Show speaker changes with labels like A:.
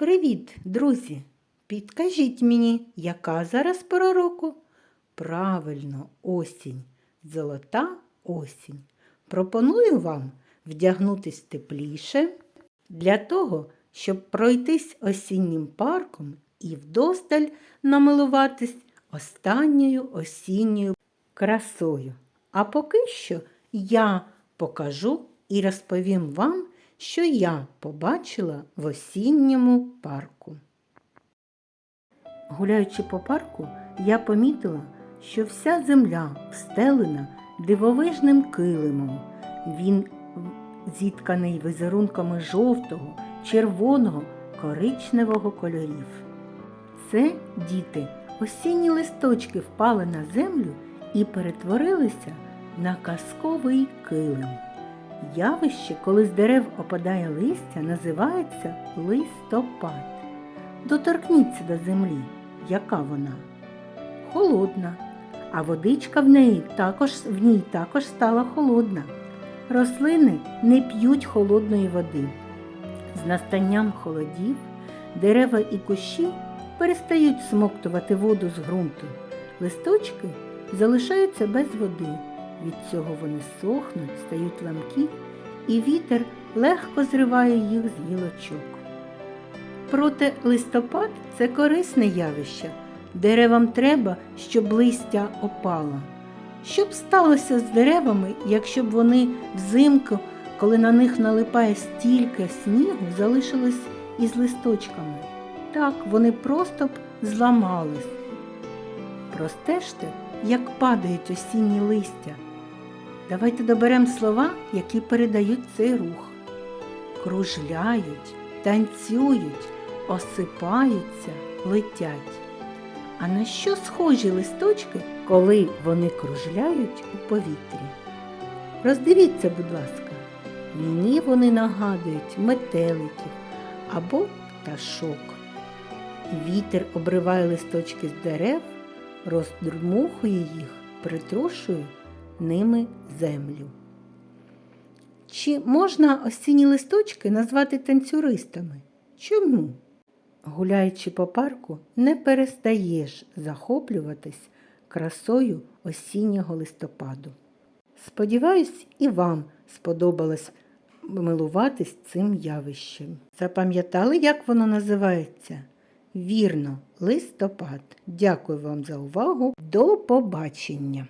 A: Привіт, друзі! Підкажіть мені, яка зараз пора року? Правильно, осінь, золота осінь. Пропоную вам вдягнутись тепліше для того, щоб пройтись осіннім парком і вдосталь намилуватись останньою осінньою красою. А поки що я покажу і розповім вам, що я побачила в осінньому парку. Гуляючи по парку, я помітила, що вся земля встелена дивовижним килимом. Він зітканий візерунками жовтого, червоного, коричневого кольорів. Це, діти, осінні листочки впали на землю і перетворилися на казковий килим. Явище, коли з дерев опадає листя, називається листопад. Доторкніться до землі, яка вона? Холодна, а водичка в неї також в ній також стала холодна. Рослини не п'ють холодної води. З настанням холодів дерева і кущі перестають смоктувати воду з ґрунту. Листочки залишаються без води. Від цього вони сохнуть, стають ламкі, і вітер легко зриває їх з гілочок. Проте листопад це корисне явище. Деревам треба, щоб листя опало. Що б сталося з деревами, якщо б вони взимку, коли на них налипає стільки снігу, залишились із листочками? Так, вони просто б зламались. Простежте, як падають осінні листя. Давайте доберемо слова, які передають цей рух. Кружляють, танцюють, осипаються, летять. А на що схожі листочки, коли вони кружляють у повітрі? Роздивіться, будь ласка, мені вони нагадують метеликів або пташок. Вітер обриває листочки з дерев, роздмухує їх, притрушує ними землю. Чи можна осінні листочки назвати танцюристами? Чому? Гуляючи по парку, не перестаєш захоплюватись красою осіннього листопаду. Сподіваюсь, і вам сподобалось милуватись цим явищем. Запам'ятали, як воно називається? Вірно, листопад. Дякую вам за увагу. До побачення!